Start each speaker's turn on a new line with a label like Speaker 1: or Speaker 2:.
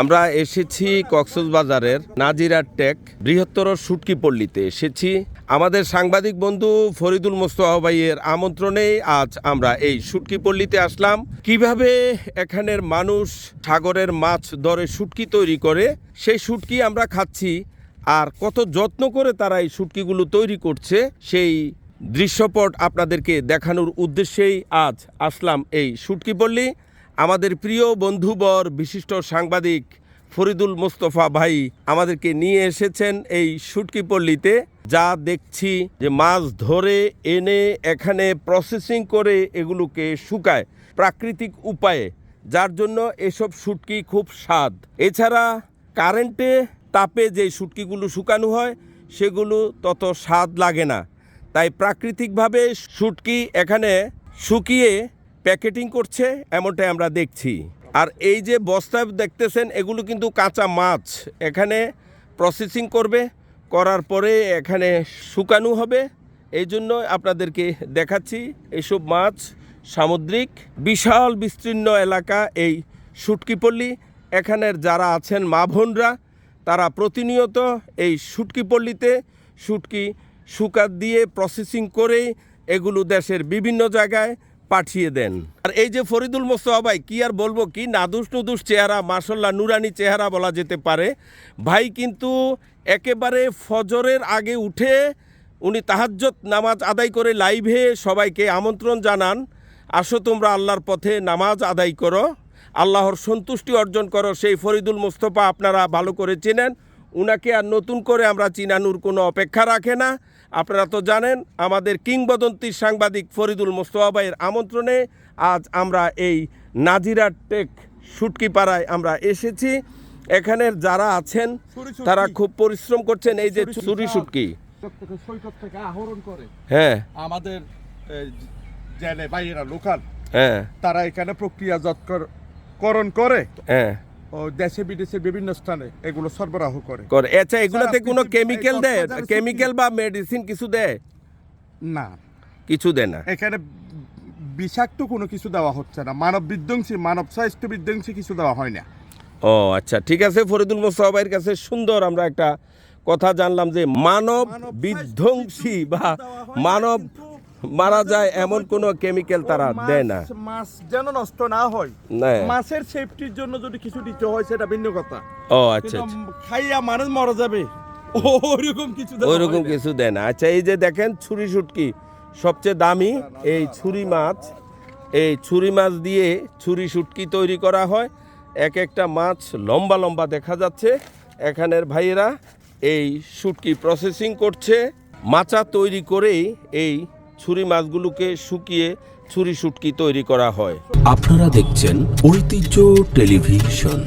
Speaker 1: আমরা এসেছি কক্সবাজারের নাজিরার টেক বৃহত্তর সুটকি পল্লীতে। এসেছি আমাদের সাংবাদিক বন্ধু ফরিদুল মোস্তফা ভাইয়ের আমন্ত্রণেই আজ আমরা এই সুটকি পল্লীতে আসলাম। কীভাবে এখানের মানুষ সাগরের মাছ ধরে শুটকি তৈরি করে, সেই শুটকি আমরা খাচ্ছি আর কত যত্ন করে তারা এই শুটকিগুলো তৈরি করছে, সেই দৃশ্যপট আপনাদেরকে দেখানোর উদ্দেশ্যেই আজ আসলাম এই শুটকি পল্লী। আমাদের প্রিয় বন্ধুবর, বিশিষ্ট সাংবাদিক ফরিদুল মোস্তফা ভাই আমাদেরকে নিয়ে এসেছেন এই শুটকি পল্লীতে যা দেখছি যে মাছ ধরে, এনে, এখানে প্রসেসিং করে এগুলোকে শুকায় প্রাকৃতিক উপায়ে। যার জন্য এসব শুটকি খুব স্বাদ। এছাড়া কারেন্টে তাপে যে শুটকিগুলো শুকানো হয়, সেগুলো তত স্বাদ লাগে না। তাই প্রাকৃতিকভাবে শুটকি এখানে শুকিয়ে প্যাকেটিং করছে, এমনটাই আমরা দেখছি। আর এই যে বস্তা দেখতেছেন, এগুলো কিন্তু কাঁচা মাছ। এখানে প্রসেসিং করবে, করার পরে এখানে শুকানো হবে। এই জন্য আপনাদেরকে দেখাচ্ছি এইসব মাছ। সামুদ্রিক, বিশাল বিস্তীর্ণ এলাকা এই শুটকিপল্লী। এখানের যারা আছেন মা বোনরা, তারা প্রতিনিয়ত এই শুটকি পল্লীতে শুটকি শুকাত দিয়ে প্রসেসিং করে এগুলো দেশের বিভিন্ন জায়গায় পাঠিয়ে দেন। আর এই যে ফরিদুল মোস্তফা ভাই, কি আর বলব, কি নাদুস নুদুস চেহারা মাসাল্লাহ নুরানি চেহারা বলা যেতে পারে। ভাই কিন্তু একেবারে ফজরের আগে উঠে উনি তাহাজ্জত নামাজ আদায় করে লাইভে সবাইকে আমন্ত্রণ জানান, আসো তোমরা আল্লাহর পথে নামাজ আদায় করো। আল্লাহর সন্তুষ্টি অর্জন করো, সেই ফরিদুল মোস্তফা আপনারা ভালো করে চেনেন। উনাকে আর নতুন করে আমরা চিনানোর কোনো অপেক্ষা রাখে না। আপনারা তো জানেন আমাদের কিংবদন্তির সাংবাদিক ফরিদুল মোস্তফা ভাইয়ের আমন্ত্রণে আজ আমরা এই নাজিরা টেক শুটকি পাড়ায় আমরা এসেছি। এখানের যারা আছেন তারা খুব পরিশ্রম করছেন এই যে চুরি
Speaker 2: করে।
Speaker 1: হ্যাঁ।
Speaker 2: আমাদের জেলে বাইরা লোকাল।
Speaker 1: হ্যাঁ।
Speaker 2: তারা এখানে প্রক্রিয়াজাতকরণ করে।
Speaker 1: হ্যাঁ।
Speaker 2: দেশে বিদেশে বিভিন্ন স্থানে এগুলো সরবরাহ করে।
Speaker 1: করে। আচ্ছা এগুলাতে কোনো কেমিক্যাল দেয়? কেমিক্যাল বা মেডিসিন কিছু দেয়?
Speaker 2: না।
Speaker 1: কিছু দেয় না।
Speaker 2: এখানে বিষাক্ত কোনো কিছু দেওয়া হচ্ছে না। মানব বিধ্বংসী মানব স্বাস্থ্য বিধ্বংসী কিছু দেওয়া হয় না।
Speaker 1: ও আচ্ছা ঠিক আছে ফরিদুল মোস্তফা ভাইয়ের কাছে সুন্দর আমরা একটা কথা জানলাম যে মানব বিধ্বংসী বা মানব মারা যায় এমন কোনো কেমিক্যাল তারা দেয় না।
Speaker 2: মাছ যেন নষ্ট না হয়।
Speaker 1: না।
Speaker 2: মাছের সেফটির জন্য যদি কিছু দিতে হয় সেটা ভিন্ন কথা।
Speaker 1: ও আচ্ছা আচ্ছা।
Speaker 2: খাইয়া মানুষ মরা যাবে। ওইরকম কিছু দেওয়া
Speaker 1: ওইরকম কিছু দেয় না। আচ্ছা এই যে দেখেন ছুরি শুটকি সবচেয়ে দামি এই ছুরি মাছ। এই ছুরি মাছ দিয়ে ছুরি শুটকি তৈরি করা হয়। এক একটা মাছ লম্বা লম্বা দেখা যাচ্ছে। এখানের ভাইয়েরা এই শুটকি প্রসেসিং করছে। মাচা তৈরি করেই এই ছুরি মাছগুলোকে শুকিয়ে ছুরি শুটকি তৈরি করা হয়।
Speaker 3: আপনারা দেখছেন ঐতিহ্য টেলিভিশন।